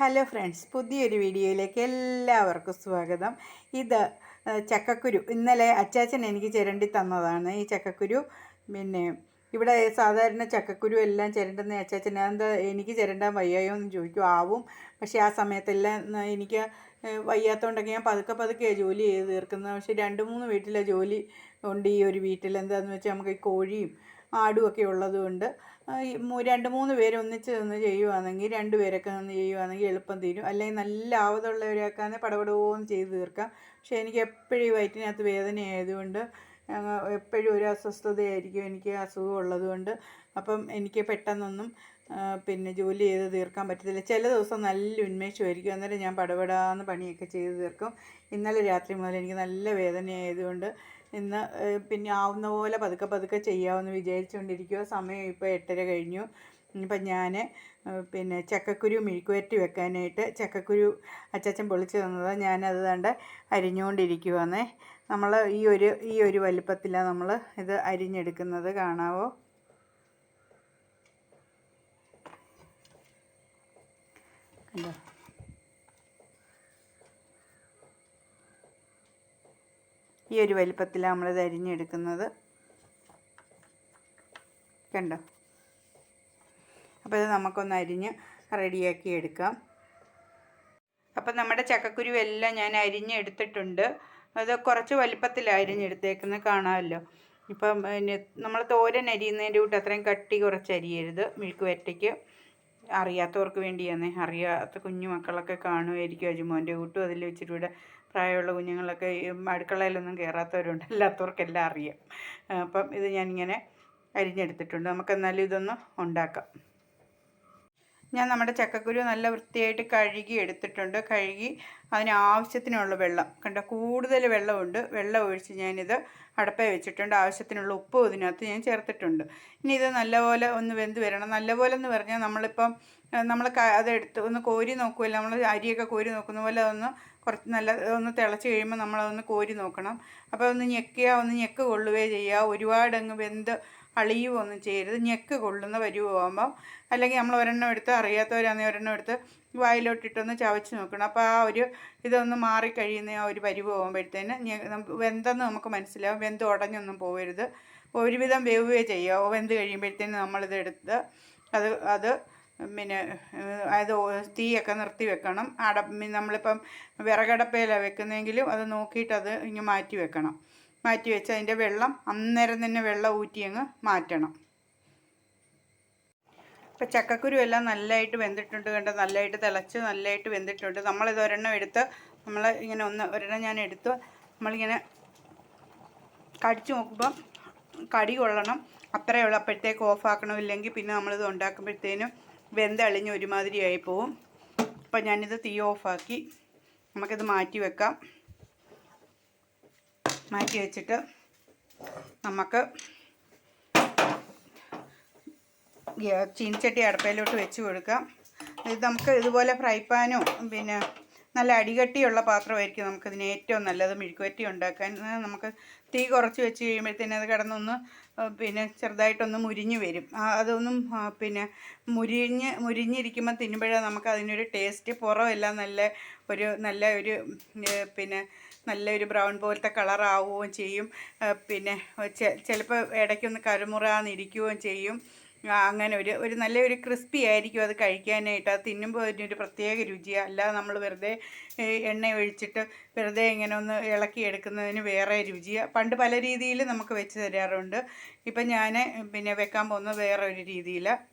Hello friends പുതിയൊരു വീഡിയോയിലേക്ക് എല്ലാവർക്കും സ്വാഗതം. ഇത് ചക്കക്കുരു. ഇന്നലെ അച്ചാച്ചൻ എനിക്ക് ചിരണ്ടി തന്നതാണ് ഈ ചക്കക്കുരു. പിന്നെ ഇവിടെ സാധാരണ ചക്കക്കുരു എല്ലാം ചിരണ്ടുന്ന അച്ചാച്ചൻ എന്താ എനിക്ക് ചിരണ്ടാൻ വയ്യായോ എന്ന് ചോദിക്കും ആവും. പക്ഷേ ആ സമയത്തെല്ലാം എനിക്ക് വയ്യാത്തതുകൊണ്ടൊക്കെ ഞാൻ പതുക്കെ പതുക്കെ ജോലി ചെയ്ത് തീർക്കുന്നത്. പക്ഷേ രണ്ട് മൂന്ന് വീട്ടിലെ ജോലി ഉണ്ട് ഈ ഒരു വീട്ടിൽ എന്താണെന്ന് വെച്ചാൽ നമുക്ക് കോഴിയും ആടും ഒക്കെ ഉള്ളതുകൊണ്ട് രണ്ട് മൂന്ന് പേര് ഒന്നിച്ച് നിന്ന് ചെയ്യുവാണെങ്കിൽ രണ്ട് പേരൊക്കെ നിന്ന് ചെയ്യുവാണെങ്കിൽ എളുപ്പം തീരും. അല്ലെങ്കിൽ നല്ല ആവതുള്ളവരെയൊക്കെ പടപടവും ചെയ്ത് തീർക്കാം. പക്ഷേ എനിക്ക് എപ്പോഴും ഈ വയറ്റിനകത്ത് വേദന ആയതുകൊണ്ട് എപ്പോഴും ഒരു അസ്വസ്ഥതയായിരിക്കും എനിക്ക് അസുഖം ഉള്ളതുകൊണ്ട് അപ്പം എനിക്ക് പെട്ടെന്നൊന്നും പിന്നെ ജോലി ചെയ്ത് തീർക്കാൻ പറ്റത്തില്ല. ചില ദിവസം നല്ല ഉന്മേഷമായിരിക്കും. അന്നേരം ഞാൻ പടപടാന്ന് പണിയൊക്കെ ചെയ്ത് തീർക്കും. ഇന്നലെ രാത്രി മുതൽ എനിക്ക് നല്ല വേദനയായതുകൊണ്ട് ഇന്ന് പിന്നെ ആവുന്ന പോലെ പതുക്കെ പതുക്കെ ചെയ്യാമെന്ന് വിചാരിച്ചുകൊണ്ടിരിക്കുക സമയം ഇപ്പോൾ എട്ടര കഴിഞ്ഞു. ഇപ്പം ഞാൻ പിന്നെ ചക്കക്കുരു മെഴുക്കുവരട്ടി വെക്കാനായിട്ട് ചക്കക്കുരു അച്ചാച്ചൻ പൊളിച്ച് തന്നത്. ഞാനത് കണ്ട് അരിഞ്ഞുകൊണ്ടിരിക്കുവാന്നേ നമ്മൾ ഈ ഒരു ഈ ഒരു വലിപ്പത്തിലാണ് നമ്മൾ ഇത് അരിഞ്ഞെടുക്കുന്നത്. കാണാവോ കണ്ടോ ഈ ഒരു വലിപ്പത്തിലാണ് നമ്മളിത് അരിഞ്ഞെടുക്കുന്നത്. കണ്ടോ? അപ്പോൾ ഇത് നമുക്കൊന്ന് അരിഞ്ഞ് റെഡിയാക്കി എടുക്കാം. അപ്പം നമ്മുടെ ചക്കക്കുരു എല്ലാം ഞാൻ അരിഞ്ഞെടുത്തിട്ടുണ്ട്. അത് കുറച്ച് വലിപ്പത്തിലാണ് അരിഞ്ഞെടുത്തേക്കുന്നത് കാണാമല്ലോ. ഇപ്പം പിന്നെ നമ്മൾ തോരൻ അരിയുന്നതിന്റെ കൂട്ട് അത്രയും കട്ടി കുറച്ച് അരിയരുത് മിൽക്ക് വരട്ടിക്ക്. അറിയാത്തവർക്ക് വേണ്ടിയാണ് അറിയാത്ത കുഞ്ഞു മക്കളൊക്കെ കാണുമായിരിക്കും അജുമോന്റെ കൂട്ടും അതിൽ വെച്ചിട്ട് ഇവിടെ പ്രായമുള്ള കുഞ്ഞുങ്ങളൊക്കെ അടുക്കളയിലൊന്നും കയറാത്തവരുണ്ട്. അല്ലാത്തവർക്കെല്ലാം അറിയാം. അപ്പം ഇത് ഞാനിങ്ങനെ അരിഞ്ഞെടുത്തിട്ടുണ്ട്. നമുക്ക് എന്നാലും ഇതൊന്ന് ഉണ്ടാക്കാം. ഞാൻ നമ്മുടെ ചക്കക്കുരു നല്ല വൃത്തിയായിട്ട് കഴുകി എടുത്തിട്ടുണ്ട്. കഴുകി അതിന് ആവശ്യത്തിനുള്ള വെള്ളം. കണ്ട? കൂടുതൽ വെള്ളമുണ്ട്. വെള്ളം ഒഴിച്ച് ഞാനിത് അടപ്പേ വെച്ചിട്ടുണ്ട്. ആവശ്യത്തിനുള്ള ഉപ്പും ഇതിനകത്ത് ഞാൻ ചേർത്തിട്ടുണ്ട്. ഇനി ഇത് നല്ലപോലെ ഒന്ന് വെന്ത് വരണം. നല്ലപോലെ എന്ന് പറഞ്ഞാൽ നമ്മളിപ്പം നമ്മൾ അതെടുത്ത് ഒന്ന് കോരി നോക്കുമല്ലോ നമ്മൾ അരിയൊക്കെ കോരി നോക്കുന്ന പോലെ ഒന്ന് കുറച്ച് നല്ല ഒന്ന് തിളച്ച് കഴിയുമ്പോൾ നമ്മളതൊന്ന് കോരി നോക്കണം. അപ്പോൾ ഒന്ന് ഞെക്കുക ഒന്ന് ഞെക്ക് കൊള്ളുകയോ ചെയ്യുക ഒരുപാടങ്ങ് വെന്ത് അളിയുകയൊന്നും ചെയ്യരുത്. ഞെക്ക് കൊള്ളുന്ന പരുവാകുമ്പോൾ അല്ലെങ്കിൽ നമ്മൾ ഒരെണ്ണം എടുത്ത് അറിയാത്തവരാണെങ്കിൽ ഒരെണ്ണം എടുത്ത് വായിലോട്ടിട്ടൊന്ന് ചവച്ച് നോക്കണം. അപ്പോൾ ആ ഒരു ഇതൊന്ന് മാറിക്കഴിയുന്ന ആ ഒരു പരുവ് പോകുമ്പോഴത്തേന് വെന്തെന്ന് നമുക്ക് മനസ്സിലാവും. വെന്ത് ഉടഞ്ഞൊന്നും പോകരുത് ഒരുവിധം വേവുകയോ ചെയ്യുക. വെന്ത് കഴിയുമ്പോഴത്തേന് നമ്മളിത് എടുത്ത് അത് അത് പിന്നെ അത് തീയൊക്കെ നിർത്തി വെക്കണം. അട നമ്മളിപ്പം വിറകടപ്പയിലാണ് വെക്കുന്നതെങ്കിലും അത് നോക്കിയിട്ട് അത് ഇങ്ങനെ മാറ്റി വെക്കണം. മാറ്റി വെച്ച് അതിന്റെ വെള്ളം അന്നേരം തന്നെ വെള്ളം ഊറ്റി അങ്ങ് മാറ്റണം. ഇപ്പം ചക്കക്കുരു എല്ലാം നല്ലതായിട്ട് വെന്തിട്ടുണ്ട് കണ്ട്? നല്ലതായിട്ട് തിളച്ച് നല്ലതായിട്ട് വെന്തിട്ടുണ്ട്. നമ്മളിത് ഒരെണ്ണം എടുത്ത് നമ്മൾ ഇങ്ങനെ ഒന്ന് ഒരെണ്ണം ഞാൻ എടുത്ത് നമ്മളിങ്ങനെ കടിച്ചു നോക്കുമ്പം കടി കൊള്ളണം. അത്രയേ ഉള്ളൂ. അപ്പോഴത്തേക്ക് ഓഫാക്കണം ഇല്ലെങ്കിൽ പിന്നെ നമ്മളിത് ഉണ്ടാക്കുമ്പോഴത്തേനും വെന്തളിഞ്ഞ് ഒരുമാതിരി ആയി പോവും. അപ്പം ഞാനിത് തീ ഓഫാക്കി നമുക്കിത് മാറ്റി വെക്കാം. മാറ്റി വെച്ചിട്ട് നമുക്ക് ചീനച്ചട്ടി അടുപ്പയിലോട്ട് വെച്ച് കൊടുക്കാം ഇത് നമുക്ക് ഇതുപോലെ ഫ്രൈ പാനോ പിന്നെ നല്ല അടികട്ടിയുള്ള പാത്രമായിരിക്കും നമുക്കിതിന് ഏറ്റവും നല്ലത് മെഴുക്കുവറ്റി ഉണ്ടാക്കാൻ. നമുക്ക് തീ കുറച്ച് വെച്ച് കഴിയുമ്പോഴത്തേന് അത് കിടന്നൊന്ന് പിന്നെ ചെറുതായിട്ടൊന്ന് മുരിഞ്ഞ് വരും. അതൊന്നും പിന്നെ മുരിഞ്ഞ് മുരിഞ്ഞിരിക്കുമ്പോൾ തിന്നുമ്പോഴേ നമുക്ക് അതിനൊരു ടേസ്റ്റ് പുറമെല്ലാം നല്ല ഒരു നല്ല ഒരു പിന്നെ നല്ലൊരു ബ്രൗൺ പോലത്തെ കളറാവുകയും ചെയ്യും. ആ, പിന്നെ ചിലപ്പോൾ ഇടയ്ക്കൊന്ന് കരുമുറാന്നിരിക്കുകയും ചെയ്യും. അങ്ങനെ ഒരു ഒരു നല്ലൊരു ക്രിസ്പി ആയിരിക്കും അത് കഴിക്കാനായിട്ട്. അത് തിന്നുമ്പോൾ അതിനൊരു പ്രത്യേക രുചിയാണ് അല്ലാതെ നമ്മൾ വെറുതെ എണ്ണ ഒഴിച്ചിട്ട് വെറുതെ ഇങ്ങനെ ഒന്ന് ഇളക്കി എടുക്കുന്നതിന് വേറെ രുചിയാണ് പണ്ട് പല രീതിയിൽ നമുക്ക് വെച്ച് തരാറുണ്ട്. ഇപ്പം ഞാൻ പിന്നെ വെക്കാൻ പോകുന്നത് വേറെ ഒരു രീതിയിലാണ്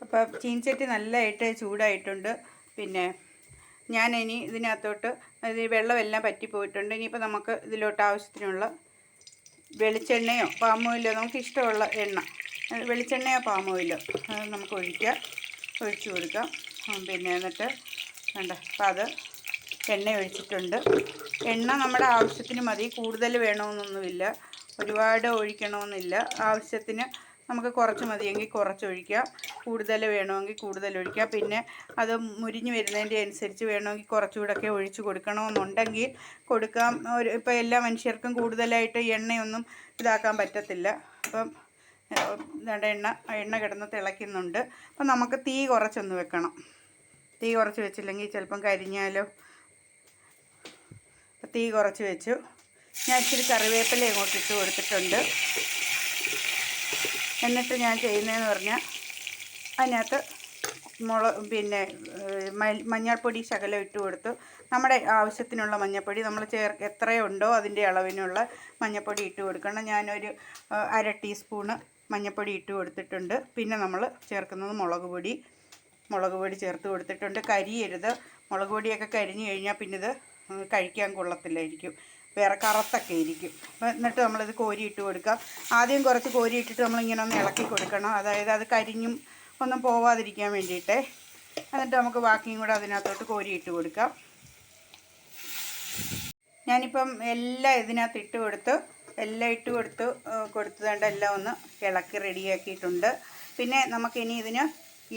അപ്പോൾ ചീൻചട്ടി നല്ലതായിട്ട് ചൂടായിട്ടുണ്ട്. പിന്നെ ഞാൻ ഇനി ഇതിനകത്തോട്ട് ഇത് വെള്ളമെല്ലാം പറ്റിപ്പോയിട്ടുണ്ട് ഇനിയിപ്പോൾ നമുക്ക് ഇതിലോട്ട് ആവശ്യത്തിനുള്ള വെളിച്ചെണ്ണയോ പാമോയിലോ നമുക്ക് ഇഷ്ടമുള്ള എണ്ണ വെളിച്ചെണ്ണയോ പാമോയിലോ അത് നമുക്ക് ഒഴിക്കുക. ഒഴിച്ചു കൊടുക്കാം. പിന്നെ എന്നിട്ട് വേണ്ട അപ്പം അത് എണ്ണ ഒഴിച്ചിട്ടുണ്ട്. എണ്ണ നമ്മുടെ ആവശ്യത്തിന് മതി. കൂടുതൽ വേണമെന്നൊന്നുമില്ല. ഒരുപാട് ഒഴിക്കണമെന്നില്ല. ആവശ്യത്തിന് നമുക്ക് കുറച്ച് മതിയെങ്കിൽ കുറച്ച് ഒഴിക്കാം കൂടുതൽ വേണമെങ്കിൽ കൂടുതൽ ഒഴിക്കാം പിന്നെ അത് മുരിഞ്ഞ് വരുന്നതിന്റെ അനുസരിച്ച് വേണമെങ്കിൽ കുറച്ചുകൂടെയൊക്കെ ഒഴിച്ച് കൊടുക്കണമെന്നുണ്ടെങ്കിൽ കൊടുക്കാം. ഒരു ഇപ്പോൾ എല്ലാ മനുഷ്യർക്കും കൂടുതലായിട്ട് എണ്ണയൊന്നും ഇതാക്കാൻ പറ്റത്തില്ല. അപ്പം ഇതാണ്ട് എണ്ണ എണ്ണ കിടന്ന് തിളയ്ക്കുന്നുണ്ട്. അപ്പം നമുക്ക് തീ കുറച്ചൊന്ന് വെക്കണം. തീ കുറച്ച് വെച്ചില്ലെങ്കിൽ ചിലപ്പം കരിഞ്ഞാലോ? തീ കുറച്ച് വെച്ചു. ഞാൻ ഇച്ചിരി കറിവേപ്പില ഇട്ട് കൊടുത്തിട്ടുണ്ട്. എന്നിട്ട് ഞാൻ ചെയ്യുന്നതെന്ന് പറഞ്ഞാൽ അതിനകത്ത് മുള പിന്നെ മഞ്ഞൾപ്പൊടി ശകലം ഇട്ട് കൊടുത്തു. നമ്മുടെ ആവശ്യത്തിനുള്ള മഞ്ഞൾപ്പൊടി നമ്മൾ ചേർ എത്രയുണ്ടോ അതിന്റെ അളവിനുള്ള മഞ്ഞൾപ്പൊടി ഇട്ട് കൊടുക്കണം. ഞാനൊരു അര ടീസ്പൂണ് മഞ്ഞൾപ്പൊടി ഇട്ട് കൊടുത്തിട്ടുണ്ട്. പിന്നെ നമ്മൾ ചേർക്കുന്നത് മുളക് പൊടി. മുളക് പൊടി ചേർത്ത് കൊടുത്തിട്ടുണ്ട്. കരിയരുത്. മുളക് പൊടിയൊക്കെ കരിഞ്ഞു കഴിഞ്ഞാൽ പിന്നെ ഇത് കഴിക്കാൻ കൊള്ളത്തില്ലായിരിക്കും. വേറെ കറുത്തൊക്കെ ഇരിക്കും. എന്നിട്ട് നമ്മളിത് കോരിയിട്ട് കൊടുക്കുക കൊടുക്കാം. ആദ്യം കുറച്ച് കോരി ഇട്ടിട്ട് നമ്മളിങ്ങനെ ഒന്ന് ഇളക്കി കൊടുക്കണം. അതായത് അത് കരിഞ്ഞും ഒന്നും പോവാതിരിക്കാൻ വേണ്ടിയിട്ട്. എന്നിട്ട് നമുക്ക് ബാക്കിയും കൂടെ അതിനകത്തോട്ട് കോരി ഇട്ട് കൊടുക്കാം. ഞാനിപ്പം എല്ലാം ഇതിനകത്ത് ഇട്ട് കൊടുത്ത്. എല്ലാം ഇട്ട് കൊടുത്ത്. കൊടുത്തതുകൊണ്ട് എല്ലാം ഒന്ന് ഇളക്കി റെഡിയാക്കിയിട്ടുണ്ട്. പിന്നെ നമുക്കിനി ഇതിന്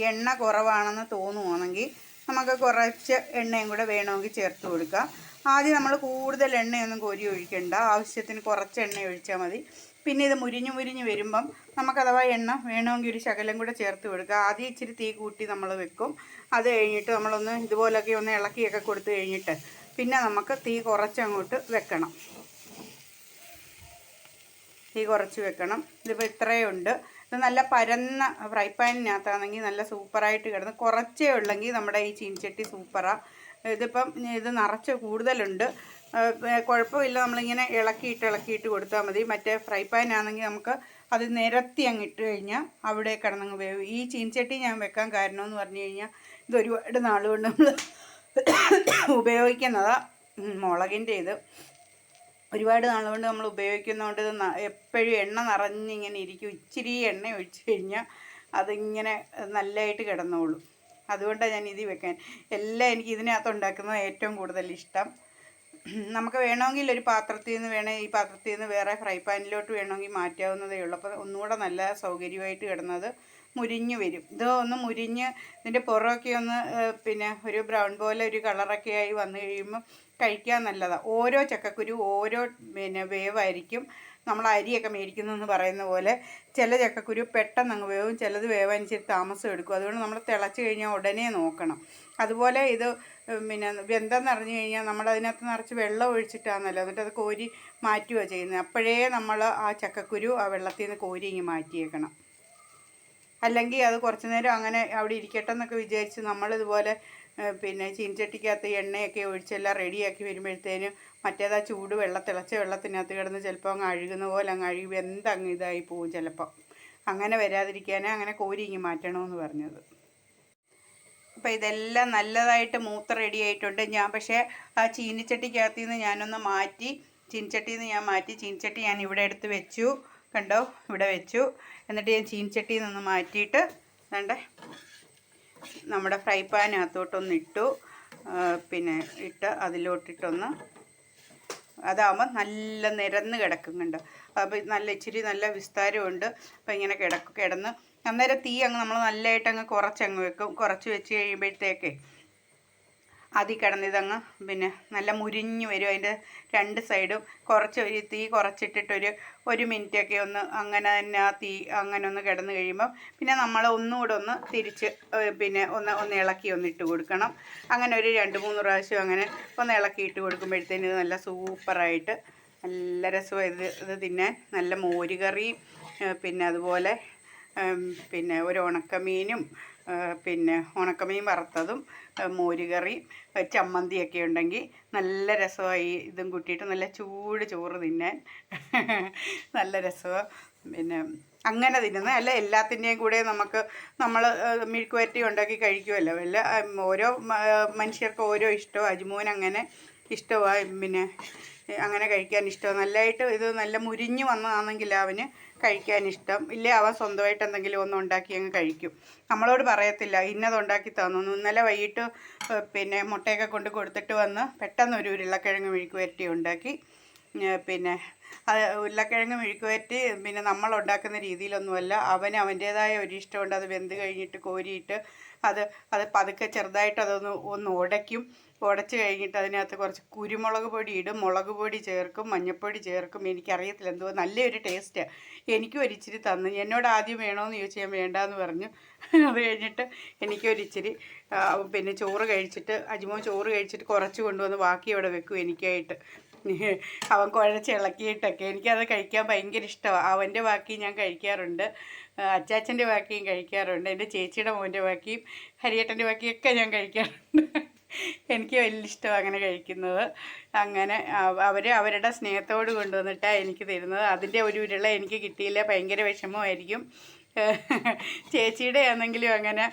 എണ്ണ കുറവാണെന്ന് തോന്നുവാണെങ്കിൽ നമുക്ക് കുറച്ച് എണ്ണയും കൂടെ വേണമെങ്കിൽ ചേർത്ത് കൊടുക്കാം. ആദ്യം നമ്മൾ കൂടുതൽ എണ്ണയൊന്നും കോരി ഒഴിക്കേണ്ട. ആവശ്യത്തിന് കുറച്ച് എണ്ണ ഒഴിച്ചാൽ മതി. പിന്നെ ഇത് മുരിഞ്ഞു മുരിഞ്ഞ് വരുമ്പം നമുക്ക് അഥവാ എണ്ണ വേണമെങ്കിൽ ഒരു ശകലം കൂടെ ചേർത്ത് കൊടുക്കുക ആദ്യം ഇച്ചിരി തീ കൂട്ടി നമ്മൾ വെക്കും. അത് കഴിഞ്ഞിട്ട് നമ്മളൊന്ന് ഇതുപോലൊക്കെ ഒന്ന് ഇളക്കിയൊക്കെ കൊടുത്തു കഴിഞ്ഞിട്ട് പിന്നെ നമുക്ക് തീ കുറച്ചങ്ങോട്ട് വെക്കണം. തീ കുറച്ച് വെക്കണം. ഇതിപ്പോൾ ഇത്രയേ ഉണ്ട്. ഇത് നല്ല പരന്ന ഫ്രൈ പാനിനകത്താണെങ്കിൽ നല്ല സൂപ്പറായിട്ട് കിടന്ന് കുറച്ചേ ഉള്ളെങ്കിൽ നമ്മുടെ ഈ ചീൻചട്ടി സൂപ്പറാണ് ഇതിപ്പം ഇത് നിറച്ച് കൂടുതലുണ്ട്. കുഴപ്പമില്ല. നമ്മളിങ്ങനെ ഇളക്കിയിട്ട് ഇളക്കിയിട്ട് കൊടുത്താൽ മതി. മറ്റേ ഫ്രൈ പാൻ ആണെങ്കിൽ നമുക്ക് അത് നിരത്തി അങ്ങ് ഇട്ട് കഴിഞ്ഞാൽ അവിടെ കിടന്നങ്ങ് വേവ്. ഈ ചീൻചട്ടി ഞാൻ വെക്കാൻ കാരണം എന്ന് പറഞ്ഞു കഴിഞ്ഞാൽ ഇത് ഒരുപാട് നാളുകൊണ്ട് നമ്മൾ ഉപയോഗിക്കുന്നതാണ് മുളകിന്റെ ഇത്. ഒരുപാട് നാളുകൊണ്ട് നമ്മൾ ഉപയോഗിക്കുന്നതുകൊണ്ട് ഇത് എപ്പോഴും എണ്ണ നിറഞ്ഞിങ്ങനെ ഇരിക്കും. ഇച്ചിരി എണ്ണ ഒഴിച്ച് കഴിഞ്ഞാൽ അതിങ്ങനെ നല്ലതായിട്ട് കിടന്നോളും. അതുകൊണ്ടാണ് ഞാൻ ഇതിൽ വെക്കാൻ. എല്ലാം എനിക്ക് ഇതിനകത്ത് ഉണ്ടാക്കുന്നത് ഏറ്റവും കൂടുതൽ ഇഷ്ടം. നമുക്ക് വേണമെങ്കിൽ ഒരു പാത്രത്തിൽ നിന്ന് വേണേൽ ഈ പാത്രത്തിൽ നിന്ന് വേറെ ഫ്രൈ പാനിലോട്ട് വേണമെങ്കിൽ മാറ്റാവുന്നതേ ഉള്ളൂ. അപ്പോൾ ഒന്നുകൂടെ നല്ല സൗകര്യമായിട്ട് കിടന്നത് മുരിഞ്ഞ് വരും. ഇത് ഒന്ന് മുരിഞ്ഞ് ഇതിന്റെ പുറമൊക്കെ ഒന്ന് പിന്നെ ഒരു ബ്രൗൺ പോലെ ഒരു കളറൊക്കെ ആയി വന്നു കഴിയുമ്പോൾ കഴിക്കാൻ നല്ലതാണ് ഓരോ ചക്കക്കുരു ഓരോ പിന്നെ വേവായിരിക്കും. നമ്മൾ അരിയൊക്കെ മേടിക്കുന്നതെന്ന് പറയുന്ന പോലെ ചില ചക്കക്കുരു പെട്ടെന്ന് അങ്ങ് വേവും ചിലത് വേവാൻ ഇച്ചിരി താമസം എടുക്കും. അതുകൊണ്ട് നമ്മൾ തിളച്ച് കഴിഞ്ഞാൽ ഉടനെ നോക്കണം. അതുപോലെ ഇത് പിന്നെ വെന്തെന്ന് അറിഞ്ഞു കഴിഞ്ഞാൽ നമ്മൾ അതിനകത്ത് നിറച്ച് വെള്ളം ഒഴിച്ചിട്ടാണല്ലോ എന്നിട്ട് അത് കോരി മാറ്റുകയാണ് ചെയ്യുന്നത്. അപ്പോഴേ നമ്മൾ ആ ചക്കക്കുരു ആ വെള്ളത്തിൽ നിന്ന് കോരി ഇങ്ങ് മാറ്റിയേക്കണം. അല്ലെങ്കിൽ അത് കുറച്ച് നേരം അങ്ങനെ അവിടെ ഇരിക്കട്ടെ എന്നൊക്കെ വിചാരിച്ച് നമ്മളിതുപോലെ പിന്നെ ചീനച്ചട്ടിക്കകത്ത് എണ്ണയൊക്കെ ഒഴിച്ചെല്ലാം റെഡിയാക്കി വരുമ്പോഴത്തേനും മറ്റേതാ ചൂട് വെള്ളം തിളച്ച വെള്ളത്തിനകത്ത് കിടന്ന് ചിലപ്പോൾ അങ്ങ് അഴുകുന്ന പോലെ അങ്ങ് അഴുകി വെന്തങ്ങ് ഇതായി പോവും ചിലപ്പോൾ അങ്ങനെ വരാതിരിക്കാനേ അങ്ങനെ കോരി ഇങ്ങ് മാറ്റണമെന്ന് പറഞ്ഞത്. അപ്പോൾ ഇതെല്ലാം നല്ലതായിട്ട് മൂത്ത് റെഡി ആയിട്ടുണ്ട്. ഞാൻ പക്ഷേ ആ ചീനിച്ചട്ടിക്കകത്തു നിന്ന് ഞാനൊന്ന് മാറ്റി ചീനിച്ചട്ടിയിൽ നിന്ന് ഞാൻ മാറ്റി ചീനിച്ചട്ടി ഞാൻ ഇവിടെ എടുത്ത് വെച്ചു. കണ്ടോ? ഇവിടെ വെച്ചു. എന്നിട്ട് ഞാൻ ചീനിച്ചട്ടിയിൽ നിന്ന് മാറ്റിയിട്ട് വേണ്ടേ? നമ്മുടെ ഫ്രൈ പാനകത്തോട്ടൊന്ന് ഇട്ടു. പിന്നെ ഇട്ട് അതിലോട്ടിട്ടൊന്ന് അതാകുമ്പോൾ നല്ല നിരന്ന് കിടക്കുന്നുണ്ട്. അപ്പോൾ നല്ല ഇച്ചിരി നല്ല വിസ്താരമുണ്ട് അപ്പോൾ ഇങ്ങനെ കിടക്കും കിടന്ന് അന്നേരം തീ അങ്ങ് നമ്മൾ നല്ലതായിട്ട് അങ്ങ് കുറച്ചങ്ങ് വെക്കും. കുറച്ച് വെച്ച് കഴിയുമ്പോഴത്തേക്കേ അതിൽ കിടന്ന് ഇതങ്ങ് പിന്നെ നല്ല മുരിഞ്ഞ് വരും. അതിന്റെ രണ്ട് സൈഡും കുറച്ച് ഒരു തീ കുറച്ചിട്ടിട്ടൊരു ഒരു മിനിറ്റൊക്കെ ഒന്ന് അങ്ങനെ തന്നെ ആ തീ അങ്ങനെ ഒന്ന് കിടന്ന് കഴിയുമ്പം പിന്നെ നമ്മൾ ഒന്നുകൂടെ ഒന്ന് തിരിച്ച് പിന്നെ ഒന്ന് ഒന്ന് ഇളക്കി ഒന്ന് ഇട്ട് കൊടുക്കണം. അങ്ങനെ ഒരു രണ്ട് മൂന്ന് പ്രാവശ്യം അങ്ങനെ ഒന്ന് ഇളക്കി ഇട്ട് കൊടുക്കുമ്പോഴത്തേന് നല്ല സൂപ്പറായിട്ട് നല്ല രസമാണ് ഇത് ഇത് തിന്നാൻ നല്ല മോരുകറിയും പിന്നെ അതുപോലെ പിന്നെ ഒരു ഉണക്കമീനും പിന്നെ ഉണക്കമീൻ വറുത്തതും മോരുകറി ചമ്മന്തിയൊക്കെ ഉണ്ടെങ്കിൽ നല്ല രസമായി ഇതും കൂട്ടിയിട്ട് നല്ല ചൂട് ചോറ് തിന്നാൻ. നല്ല രസമാണ് പിന്നെ അങ്ങനെ തിന്നുന്നത് അല്ല എല്ലാത്തിന്റെയും കൂടെ നമുക്ക് നമ്മൾ മിഴുക്ക് വരട്ടി ഉണ്ടാക്കി കഴിക്കുമല്ലോ വല്ല ഓരോ മനുഷ്യർക്ക് ഓരോ ഇഷ്ടവും അജ്മോൻ അങ്ങനെ ഇഷ്ടമാണ് പിന്നെ അങ്ങനെ കഴിക്കാൻ ഇഷ്ടമാണ് നല്ലതായിട്ട് ഇത് നല്ല മുരിഞ്ഞ് വന്നതാണെങ്കിൽ അവന് കഴിക്കാൻ ഇഷ്ടം ഇല്ലേ അവൻ സ്വന്തമായിട്ട് എന്തെങ്കിലും ഒന്ന് ഉണ്ടാക്കി അങ്ങ് കഴിക്കും. നമ്മളോട് പറയത്തില്ല ഇന്നത് ഉണ്ടാക്കി തന്നു. ഇന്നലെ വൈകിട്ട് പിന്നെ മുട്ടയൊക്കെ കൊണ്ട് കൊടുത്തിട്ട് വന്ന് പെട്ടെന്ന് ഒരു ഉരുളക്കിഴങ്ങ് മെഴുക്ക് വരട്ടി ഉണ്ടാക്കി. പിന്നെ അത് ഉരുളക്കിഴങ്ങ് മെഴുക്ക് പിന്നെ നമ്മൾ ഉണ്ടാക്കുന്ന രീതിയിലൊന്നുമല്ല. അവന് അവന്റേതായ ഒരു ഇഷ്ടമുണ്ട് അത് വെന്ത് കഴിഞ്ഞിട്ട് കോരിയിട്ട് അത് അത് പതുക്കെ ചെറുതായിട്ട് അതൊന്ന് ഒന്ന് ഉടയ്ക്കും. ഉടച്ച് കഴിഞ്ഞിട്ട് അതിനകത്ത് കുറച്ച് കുരുമുളക് പൊടി ഇടും. മുളക് പൊടി ചേർക്കും മഞ്ഞൾപ്പൊടി ചേർക്കും. എനിക്കറിയത്തില്ല. എന്തോ നല്ലൊരു ടേസ്റ്റ്. എനിക്കും ഒരിച്ചിരി തന്നു. എന്നോട് ആദ്യം വേണമെന്ന് ചോദിച്ചു ഞാൻ വേണ്ടാന്ന് പറഞ്ഞു. അത് കഴിഞ്ഞിട്ട് എനിക്കൊരിച്ചിരി പിന്നെ ചോറ് കഴിച്ചിട്ട് അജിമോ ചോറ് കഴിച്ചിട്ട് കുറച്ച് കൊണ്ടുവന്ന് ബാക്കി അവിടെ വെക്കും എനിക്കായിട്ട്. അവൻ കുഴച്ച് ഇളക്കിയിട്ടൊക്കെ. എനിക്കത് കഴിക്കാൻ ഭയങ്കര ഇഷ്ടമാണ് അവന്റെ ബാക്കി ഞാൻ കഴിക്കാറുണ്ട്. അച്ചാച്ചന്റെ ബാക്കിയും കഴിക്കാറുണ്ട്. എന്റെ ചേച്ചിയുടെ മോന്റെ ബാക്കിയും ഹരിയേട്ടന്റെ ബാക്കിയൊക്കെ ഞാൻ കഴിക്കാറുണ്ട്. എനിക്ക് വലിയ ഇഷ്ടമാണ് അങ്ങനെ കഴിക്കുന്നത്. അങ്ങനെ അവർ അവരുടെ സ്നേഹത്തോട് കൊണ്ടുവന്നിട്ടാണ് എനിക്ക് തരുന്നത്. അതിന്റെ ഒരു ഉരുള എനിക്ക് കിട്ടിയില്ല. ഭയങ്കര വിഷമമായിരിക്കും. ചേച്ചിയുടെ ആണെങ്കിലും അങ്ങനെ.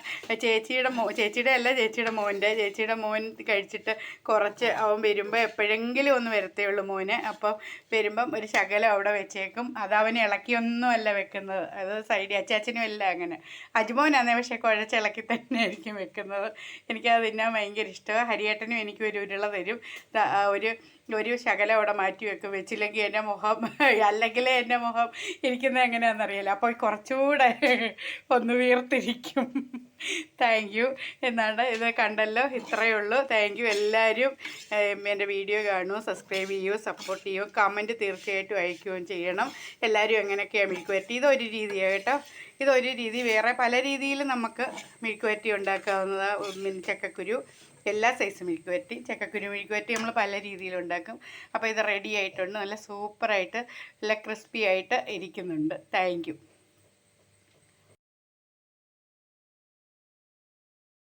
ചേച്ചിയുടെ മോ ചേച്ചിയുടെ അല്ല ചേച്ചിയുടെ മോന്റെ. ചേച്ചിയുടെ മോൻ കഴിച്ചിട്ട് കുറച്ച് അവൻ വരുമ്പോൾ എപ്പോഴെങ്കിലും ഒന്ന് വരത്തേ ഉള്ളൂ മോന്. അപ്പം വരുമ്പം ഒരു ശകലം അവിടെ വെച്ചേക്കും. അത് അവന് ഇളക്കിയൊന്നുമല്ല വെക്കുന്നത്. അത് സൈഡിൽ അച്ചാച്ചനും അല്ല അങ്ങനെ. അജ്മോനാന്നേ പക്ഷേ കുഴച്ചിളക്കി തന്നെ ആയിരിക്കും വെക്കുന്നത്. എനിക്കത് തിന്നാൻ ഭയങ്കര ഇഷ്ടമാണ് ഹരിയേട്ടനും എനിക്ക് ഒരു ഉരുള തരും. ഒരു ഒരു ശകലം അവിടെ മാറ്റി വെക്കും. വെച്ചില്ലെങ്കിൽ എന്റെ മുഖം അല്ലെങ്കിൽ എന്റെ മുഖം ഇരിക്കുന്നത് എങ്ങനെയാണെന്നറിയില്ല അപ്പോൾ കുറച്ചുകൂടെ ഒന്ന് വീർത്തിരിക്കും. താങ്ക് യു എന്നാണ് ഇത് കണ്ടല്ലോ. ഇത്രയേ ഉള്ളൂ. താങ്ക് യു എല്ലാവരും എന്റെ വീഡിയോ കാണൂ സബ്സ്ക്രൈബ് ചെയ്യൂ സപ്പോർട്ട് ചെയ്യൂ കമന്റ് തീർച്ചയായിട്ടും അയക്കുകയും ചെയ്യണം. എല്ലാവരും എങ്ങനെയൊക്കെയാണ് മിൽക്ക് വരട്ടി? ഇതൊരു രീതിയാണ് കേട്ടോ. ഇതൊരു രീതി. വേറെ പല രീതിയിലും നമുക്ക് മിൽക്ക് വരട്ടി ഉണ്ടാക്കാവുന്നതാണ് ചക്കക്കുരു. എല്ലാ സൈസ് മെഴുക്ക് വരട്ടി ചക്കക്കുരു മെഴുക്ക് വരട്ടി നമ്മൾ പല രീതിയിലുണ്ടാക്കും അപ്പോൾ ഇത് റെഡി ആയിട്ടുണ്ട്. നല്ല സൂപ്പറായിട്ട് നല്ല ക്രിസ്പി ആയിട്ട് ഇരിക്കുന്നുണ്ട്. താങ്ക്